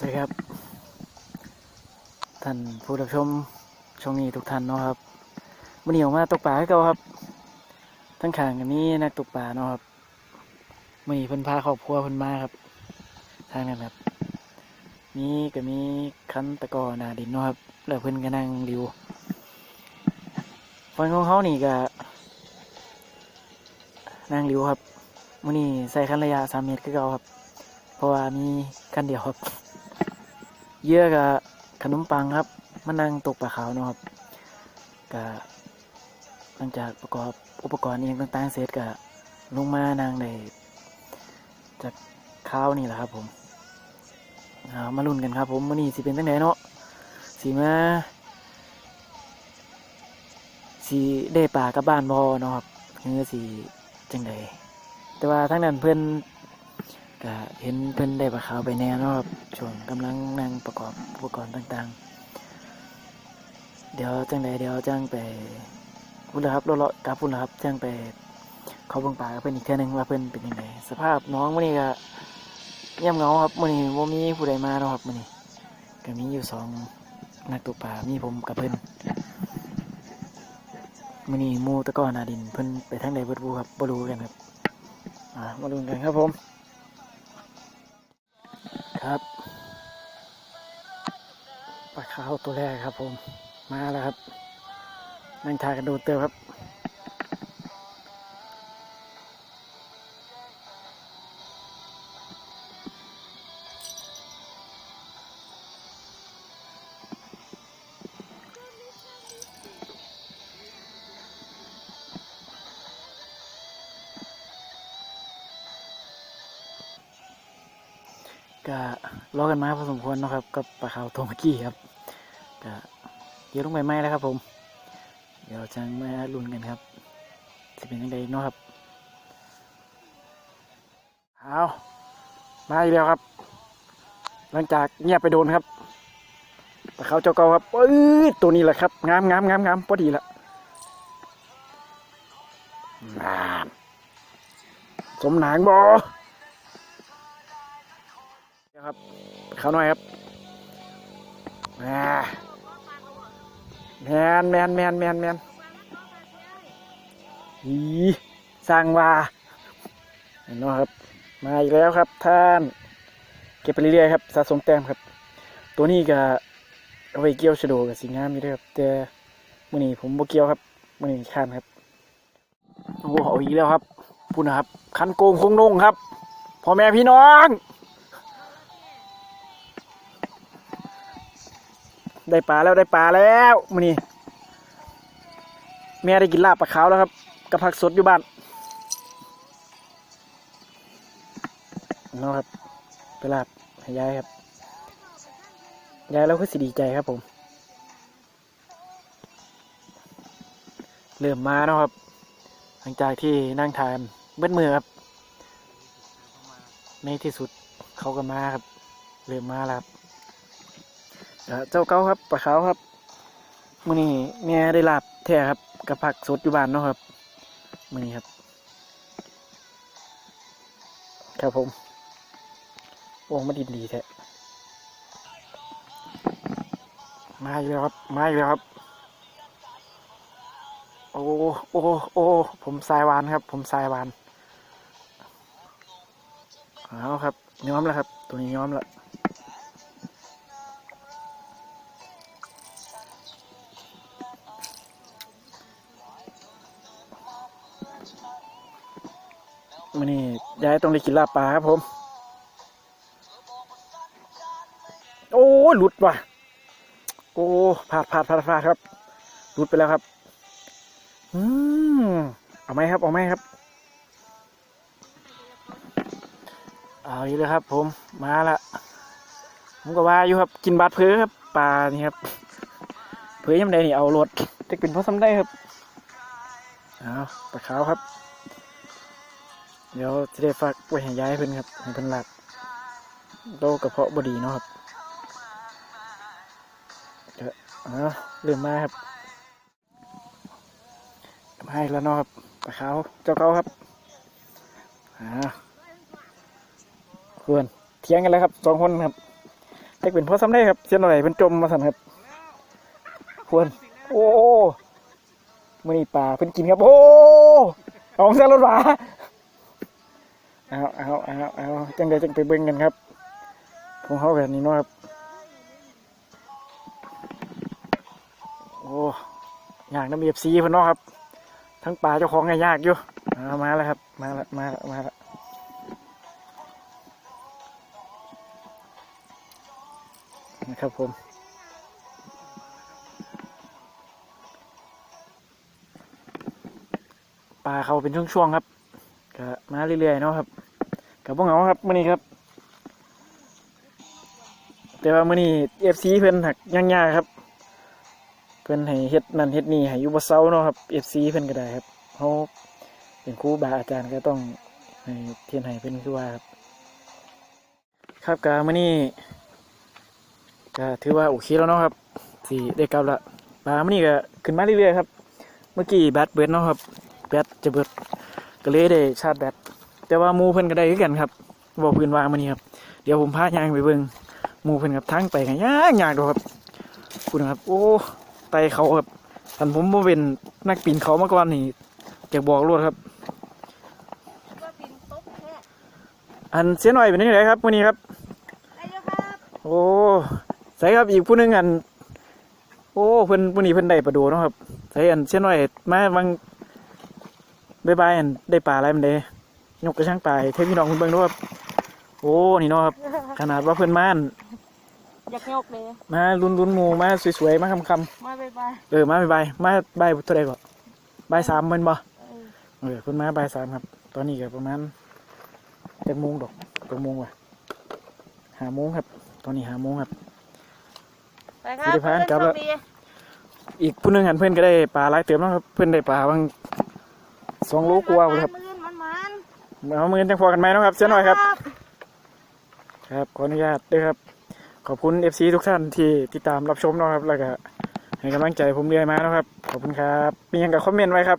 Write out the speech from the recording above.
สวัสดีครับ ท่านผู้รับชมช่วงนี้ทุกท่านเนาะครับวันนี้ออกมาตกปลาให้เก่าครับ ทั้งขางก็มีนักตกปลาเนาะครับมีเพิ่นพาครอบครัวเพิ่นมาครับ ทางนั้นครับมีก็มีคันตะกอหนาดินเนาะครับ แล้วเพิ่นก็นั่งดิวฟันของเขานี่ก็นั่งดิวครับมื้อนี้ใส่คันระยะ3เมตรคือเก่าครับ เพราะว่ามีคันเดียวครับ เยื่อกับขนมปังครับมานั่งตกปลาขาวเนาะครับก็หลังจากประกอบอุปกรณ์เองต่างๆเสร็จก็ลงมานั่งในจากข้าวนี่แหละครับผมามาลุ้นกันครับ ผมวันนี้สิเป็นตั้งไหนเนาะสีมาสีได้ปลากับบ้านบอเนาะครับเฮือสีจังใดแต่ว่าทั้งนั้นเพื่อน ก็เห็นเพิ่นได้ปลาขาวไปแน่นาะครับช่วงกำลังนั่งประกอบอุปกรณ์ต่าง ๆ เดี๋ยวจังใดเดี๋ยวจังไปพุ่นละครับเลาะๆกับพุ่นละครับจังไปเขาบิ่งปลากับเพิ่นอีกเท่อหนึงว่าเพิ่นเป็นยังไงสภาพน้องมื้อนี้ก็เงียบเงาครับมื้อนี้บ่ามีผู้ใดมาเนาะครับมื้อนี้ก็มีอยู่สองนักตกปลามีผมกับเพิ่นมื้อนี้มูตะก้อนาดินเพิ่นไปทางใดเบิดบ่ครับบ่รู้กันครับอ่ามาลุ้นกันครับผม ครับปลาขาวตัวแรกครับผมมาแล้วครับนั่งทากันดูเติมครับ ก็รอกันมาพอสมควรนะครับกับปลาขาวตัวเมื่อกี้ครับก็เดี๋ยวลงไปไหมแล้วครับผม เดี๋ยวจังมาลุ้นกันครับจะเป็นยังไงเนาะครับเอามาอีกแล้วครับ หลังจากเงียบไปโดนครับปลาขาวเจ้าเก่าครับเอ้ยตัวนี้แหละครับงามงามงามงามพอดีละงามสมหนางบอ ครับเขาหน่อยครับแหมแมนแมนแมนแมนแมนอีสร้างว่าเห็นไหมครับ มาอีกแล้วครับท่าน เก็บไปเรื่อยๆครับสะสมแต้มครับ ตัวนี้ก็เอาไว้เกี่ยวชะโดกับสีงามอยู่ด้วยครับแต่มื่อนี้ผมบ่เกี่ยวครับมื่อนี้ข้านครับโอ้โหเอาอีกแล้วครับพูดนะครับ คันโกงคงนงครับพ่อแม่พี่น้อง ได้ปลาแล้วได้ปลาแล้วมื้อนี้แม่ได้กินลาบปลาขาวแล้วครับกับผักสดอยู่บ้านนะครับไปลาบให้ยายครับยายแล้วก็สิดีใจครับผม เริ่มมาแล้วครับ หลังจากที่นั่งทานเบิ้มือครับ ในที่สุดเขาก็มาครับ เริ่มมาแล้วครับ เจ้าเก้าครับปลาขาวครับมื้อนี้แม่ได้ลาบแท้ครับกับผักสดอยู่บ้านเนาะครับมื้อนี้ครับ ครับผมโอ้มาดีดีแท้มาอีกแล้วครับมาอีกแล้วครับ โอ้โอ้โอ้ผมสายวานครับ ผมสายวานเอาครับย้อมแล้วครับ ตัวนี้ย้อมแล้ว มันนี่ยายต้องได้กินลาบปลาครับผม โอ้หลุดว่ะ โอ้พลาดพลาดพลาดพลาดครับหลุดไปแล้วครับ อืมเอาไหมครับ เอาไหมครับ เอาอีกแล้วครับ ผมมาละผมก็ว่าอยู่ครับ กินบาดเพื่อครับปลานี่ครับเพื่อยังไงนี่เอารถจะเป็นเพราะซ้ำได้ครับเอาปลาขาวครับ เดี๋ยวจะได้ฝากไว้ให้ยายเพิ่นครับให้เพิ่นหลักโรคกระเพาะบดีเนาะครับเดี๋ยวเอาเริ่มมาครับมาอีกแล้วเนาะครับปลาขาวเจ้าเขาครับอ่าควรเถียงกันแล้วครับสองคนครับเด็กเป็นพ่อซ้ำได้ครับเสียนอะไรเป็นจมมาสั่นครับควรโอ้มื่อนี้ป่าเพิ่นกินครับ โอ้ เอาของแซ่รถหวา เอาเอาเอาเอาจังใดจังไปเบิ่งกันครับของเขาแบบนี้เนาะครับโอ้ยากน้ำเบียบซีพนเนาะครับ ทั้งป่าเจ้าของไงยากอยู่มาแล้วครับมาแล้วมาแล้วมาแล้วนะครับผมปลาเขาเป็นช่วงๆครับก็มาเรื่อยๆเนาะครับ กับพวกเหงาครับมื่อนี้ครับ แต่ว่ามื่อนี้เอฟซีเพิ่นหักย่างยาครับ เพิ่นให้เฮ็ดนั่นเฮ็ดนี่ให้อยู่บ่เซาเนาะครับเอฟซีเพิ่นก็ได้ครับเขาเป็นครูบาอาจารย์ก็ต้องให้เทียนให้เพิ่นคือว่าครับ ครับก็มื่อนี้ก็ถือว่าโอเคแล้วเนาะครับสิได้กลับละปลามื่อนี้ก็ขึ้นมาเรื่อยๆครับ เมื่อกี้แบตเบิดเนาะครับแบตจะเบิดก็เลยได้ชาร์จแบต แต่ว่ามูเพิ่นก็ได้คือกันครับบอกเพิ่นว่ามานี่ครับ เดี๋ยวผมพายางไปเบิ่งมูเพิ่นครับทางไปกันยากยากดอกครับคุณครับ โอ้ไตเขาครับท่านผมบ่เป็นนักปีนเขามาก่อนนี่จะบอกรวดครับว่าปินตุ๊กแค่อันเสียหน่อยเป็นยังไงครับมื้อนี้ครับ โอ้ใส่ครับอีกผู้หนึงอัน โอ้เพิ่นผู้นี้เพิ่นได้ประดูเนาะครับใส่อันเสียหน่อยมาบางบายบายอันได้ปลาอะไรมันเด้ ยกกระช่างปลาให้เทพี่น้องเพิ่นเบิ่งด้วยครับโอ้นี่เนาะครับขนาดว่าเพิ่นมาอั่นอยากยกเลยมาลุ้นลุ้นๆหมูมาสวยๆมาคำคมาไปไปำเออมาบายบายมาบายเท่าไรก่อนบายสามเพิ่นบ่เออเออเพิ่นมาบายสามครับ ตอนนี้ก็ประมาณเป็นโมงดอกเป็นโมงว่ะหาโมงครับ ตอนนี้หาโมงครับไปครับสิริพันธ์กลับแล้วโชดีอีกผู้หนึงหันเพื่อนก็ได้ปลาหลายเติมแล้วครับเพื่อนได้ปลาบางสองโลกว่าพุ่นครับมันมันมัน เอามือจังพอกันไหมเนาะครับเสียหน่อยครับ ครับขออนุญาตด้วยครับ ขอบคุณ FC ทุกท่านที่ติดตามรับชมเนาะครับแล้วก็ให้กำลังใจผมเรื่อยมาเนาะครับ ขอบคุณครับ มีอย่างกับคอมเมนต์ไว้ครับ